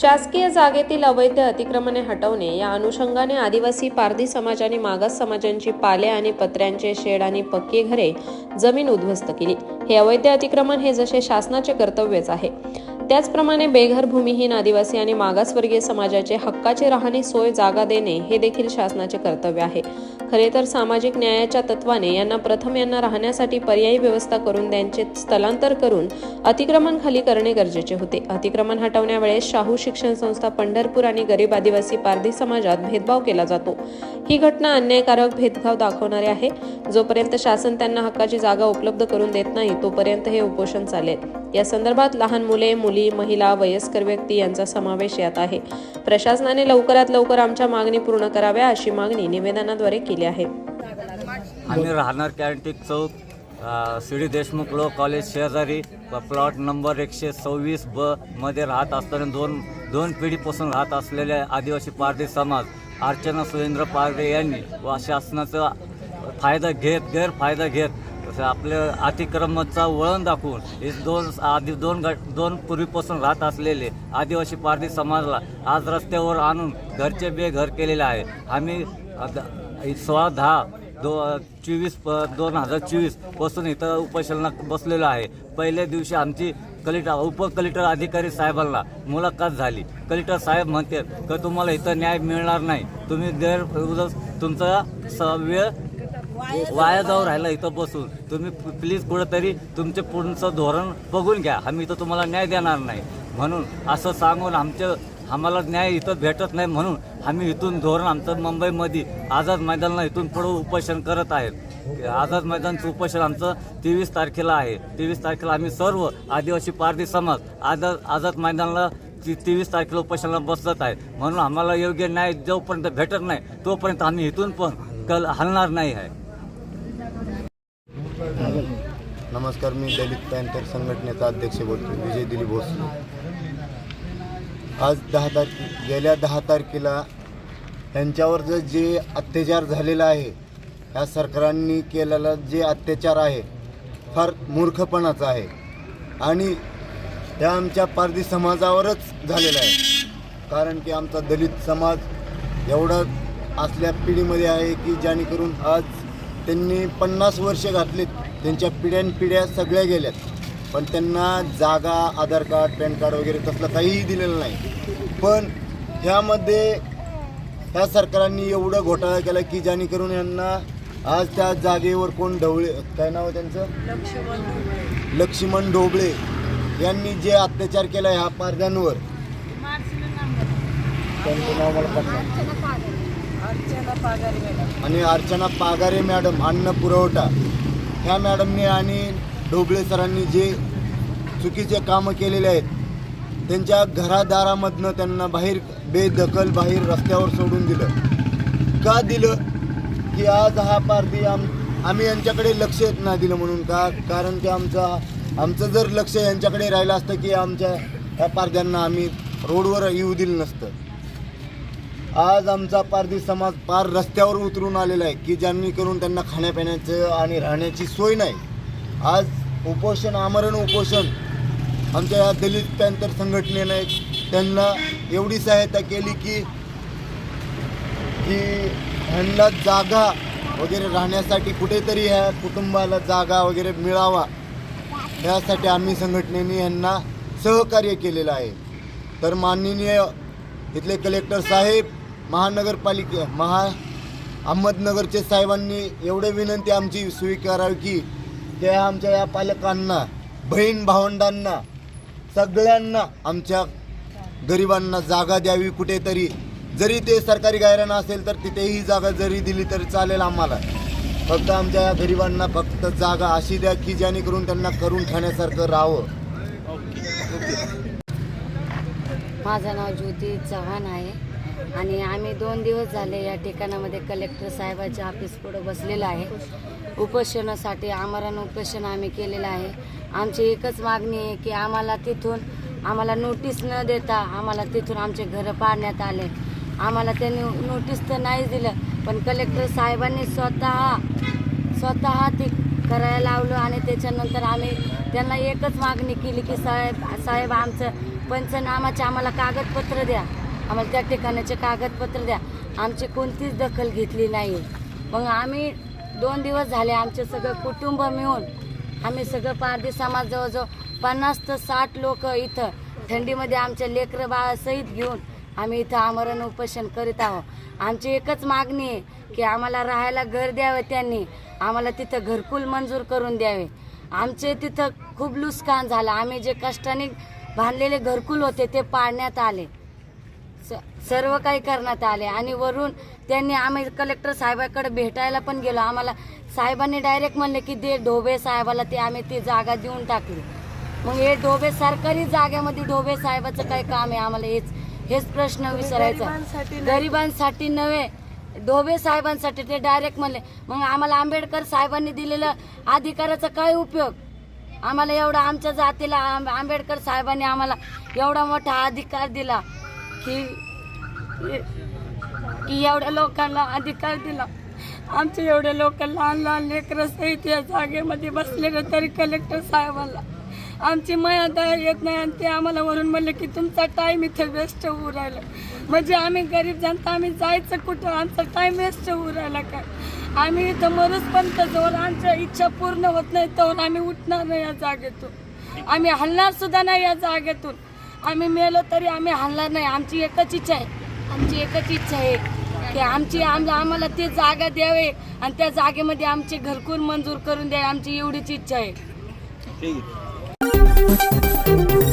शासकीय जागेतील अवैध अतिक्रमणे हटवणे या अनुषंगाने आदिवासी पारधी समाज आणि मागास समाजांची पाले आणि पत्र्यांचे शेड आणि पक्की घरे जमीन उद्ध्वस्त केली. हे अवैध अतिक्रमण हे जसे शासनाचे कर्तव्यच आहे त्याचप्रमाणे बेघर भूमिहीन आदिवासी आणि मागासवर्गीय समाजाचे हक्काचे राहणे सोय जागा देणे हे देखील शासनाचे कर्तव्य आहे. खरे तर सामाजिक न्यायाच्या तत्वाने यांना प्रथम यांना राहण्यासाठी पर्यायी व्यवस्था करून त्यांचे स्थलांतर करून अतिक्रमण खाली करणे गरजेचे होते. अतिक्रमण हटवण्यावेळेस शाहू शिक्षण संस्था पंढरपूर आणि गरीब आदिवासी पारधी समाजात भेदभाव केला जातो. ही घटना अन्यायकारक भेदभाव दाखवणारी आहे. जोपर्यंत शासन त्यांना हक्काची जागा उपलब्ध करून देत नाही तोपर्यंत हे उपोषण चालेल. या संदर्भात लहान मुले मुली महिला वयस्कर व्यक्ती यांचा समावेश यात आहे. प्रशासनाने लवकरात लवकर आमच्या मागणी पूर्ण कराव्या अशी मागणी निवेदनाद्वारे केली आहे. आम्ही राहणार कॅन्टिक चौक सी देशमुख लो कॉलेज शेजारी प्लॉट नंबर एकशे सव्वीस ब मध्ये राहत असताना दोन दोन पिढीपासून राहत असलेले आदिवासी पारधी समाज अर्चना सुरेंद्र पारडे यांनी व शासनाचा फायदा घेत गैरफायदा घेत असं आपलं अतिक्रमणाचा वळण दाखवून हे दोन आधी दोन गट दोन पूर्वीपासून राहत असलेले आदिवासी पारधी समाजाला आज रस्त्यावर आणून घरचे बेघर केलेले आहे. आम्ही द- सोळा दहा दो चोवीस प दोन हजार चोवीसपासून इथं उपोषणाला बसलेलो आहे. पहिल्या दिवशी आमची कलेक्टर उप कलेक्टर अधिकारी साहेबांना मुलाखत झाली. कलेक्टर साहेब म्हणते का तुम्हाला इथं न्याय मिळणार नाही? तुम्ही गैर तुमचा स वेळ वाया जाऊ राहिला इथं बसून. तुम्ही प्लीज कुठंतरी तुमचे पुढचं धोरण बघून घ्या. आम्ही इथं तुम्हाला न्याय देणार नाही. म्हणून असं सांगून आमचं आम्हाला न्याय इथं भेटत नाही म्हणून आम्ही इथून धोरण आमचं मुंबईमध्ये आझाद मैदानला इथून पुढं उपोषण करत आहेत. आझाद मैदानचं उपोषण आमचं तेवीस तारखेला आहे. तेवीस तारखेला आम्ही सर्व आदिवासी पारधी समाज आझाद आझाद मैदानला ती तेवीस तारखेला उपोषणाला बसत आहे म्हणून आम्हाला योग्य न्याय जोपर्यंत भेटत नाही तोपर्यंत आम्ही इथून पण कल हलणार नाही आहे. नमस्कार मी दलित पॅन्थर संघटनेचा अध्यक्ष बोलतो विजय दिलीप भोसले. आज दहा तारखे गेल्या दहा तारखेला त्यांच्यावर जर जे अत्याचार झालेला आहे ह्या सरकारांनी केलेला जे अत्याचार आहे फार मूर्खपणाचा आहे. आणि त्या आमच्या पारधी समाजावरच झालेला आहे. कारण की आमचा दलित समाज एवढा असल्या पिढीमध्ये आहे की जेणेकरून आज त्यांनी पन्नास वर्ष घातलीत. त्यांच्या पिढ्यान पिढ्या सगळ्या गेल्यात. पण त्यांना जागा आधार कार्ड पॅन कार्ड वगैरे तसलं काहीही दिलेलं नाही. पण ह्यामध्ये ह्या सरकारांनी एवढं घोटाळा केला की जेणेकरून यांना आज त्या जागेवर कोण ढवळे काय नाव आहे त्यांचं? लक्ष्मण ढोबळे. यांनी जे अत्याचार केला ह्या पारध्यांवर. त्यांचं नाव मला आणि अर्चना पागारे मॅडम अन्न पुरवठा. ह्या मॅडमने आणि ढोबळे सरांनी जे चुकीचे कामं केलेले आहेत त्यांच्या घरादारामधनं त्यांना बाहेर बेदखल बाहेर रस्त्यावर सोडून दिलं. का दिलं? की आज हा पारधी आम आम्ही यांच्याकडे लक्ष नाही दिलं म्हणून का? कारण की आमचा आमचं जर लक्ष यांच्याकडे राहिलं असतं की आमच्या ह्या पारध्यांना आम्ही रोडवर येऊ दिलं नसतं. आज आमचा पारधी समाज पार रस्त्यावर उतरून आलेला आहे की ज्यांनी करून त्यांना खाण्यापिण्याचं आणि राहण्याची सोय नाही. आज उपोषण आमरण उपोषण आमच्या या दलित पॅन्थर संघटनेने त्यांना एवढी सहायता केली की की ह्यांना जागा वगैरे राहण्यासाठी कुठेतरी ह्या कुटुंबाला जागा वगैरे मिळावा. यासाठी आम्ही संघटनेने यांना सहकार्य केलेलं आहे. तर माननीय इथले कलेक्टर साहेब महानगरपालिके महा अहमदनगरचे साहेबांनी एवढे विनंती आमची स्वीकारावी की त्या आमच्या या पालकांना बहीण भावंडांना सगळ्यांना आमच्या गरिबांना जागा द्यावी कुठेतरी. जरी ते सरकारी गायरान असेल तर तिथेही जागा जरी दिली तरी चालेल आम्हाला. फक्त आमच्या या गरिबांना फक्त जागा अशी द्या की जेणेकरून त्यांना करून खाण्यासारखं राहावं. माझं नाव ज्योती चव्हाण आहे. आणि आम्ही दोन दिवस झाले या ठिकाणामध्ये कलेक्टर साहेबाच्या ऑफिस पुढं बसलेलं आहे. उपोषणासाठी आमरण उपोषण आम्ही केलेलं आहे. आमची एकच मागणी आहे की आम्हाला तिथून आम्हाला नोटीस न देता आम्हाला तिथून आमचे घरं पाडण्यात आले. आम्हाला त्यांनी नोटीस तर नाही दिलं पण कलेक्टर साहेबांनी स्वतः स्वतः ते करायला लावलं आणि त्याच्यानंतर आम्ही त्यांना एकच मागणी केली की साहेब साहेब आमचं पंचनामाचे आम्हाला कागदपत्र द्या. आम्हाला त्या ठिकाणाचे कागदपत्र द्या. आमची कोणतीच दखल घेतली नाही. मग आम्ही दोन दिवस झाले आमचे सगळं कुटुंब मिळून आम्ही सगळं पारधी समाज जवळजवळ पन्नास ते साठ लोक इथं थंडीमध्ये आमच्या लेकरं बाळासहित घेऊन आम्ही इथं आमरण उपोषण करीत आहोत. आमची एकच मागणी आहे की आम्हाला राहायला घर द्यावे त्यांनी. आम्हाला तिथं घरकुल मंजूर करून द्यावे. आमचे तिथं खूप नुकसान झालं. आम्ही जे कष्टाने बांधलेले घरकुल होते ते पाडण्यात आले. सर्व काही करण्यात आले. आणि वरून त्यांनी आम्ही कलेक्टर साहेबाकडे भेटायला पण गेलो. आम्हाला साहेबांनी डायरेक्ट म्हणले की ते ढोबे साहेबाला ते आम्ही ती जागा देऊन टाकली. मग हे ढोबे सरकारी जागेमध्ये ढोबे साहेबाचं काय काम आहे? आम्हाला हेच हेच प्रश्न विचारायचा. गरिबांसाठी नव्हे ढोबे साहेबांसाठी ते डायरेक्ट म्हणले. मग आम्हाला आंबेडकर साहेबांनी दिलेलं अधिकाराचा काय उपयोग? आम्हाला एवढा आमच्या जातीला आंब- आंबेडकर साहेबांनी आम्हाला एवढा मोठा अधिकार दिला की की एवढ्या लोकांना अधिकार दिला. आमच्या एवढ्या लोक लहान लहान लेकरं सहित या जागेमध्ये बसलेले तरी कलेक्टर साहेबांना आमची मयादया येत नाही आणि ते आम्हाला वरून म्हणले की तुमचा टाईम इथे वेस्ट होऊ राहिला. म्हणजे आम्ही गरीब जनता आम्ही जायचं कुठं? आमचा टाईम वेस्ट होऊ राहिला काय आम्ही इथं मरूच पण जोर आमच्या इच्छा पूर्ण होत नाही तर आम्ही उठणार नाही या जागेतून. आम्ही हलणार सुद्धा नाही या जागेतून. आम्ही मेलो तरी आम्ही हलणार नाही. आमची एकच इच्छा आहे. आमची एकच इच्छा आहे की आमची आम आम्हाला ते जागा द्यावे आणि त्या जागेमध्ये आमचे घरकुल मंजूर करून द्यावे आमची एवढीच इच्छा आहे. ठीक आहे.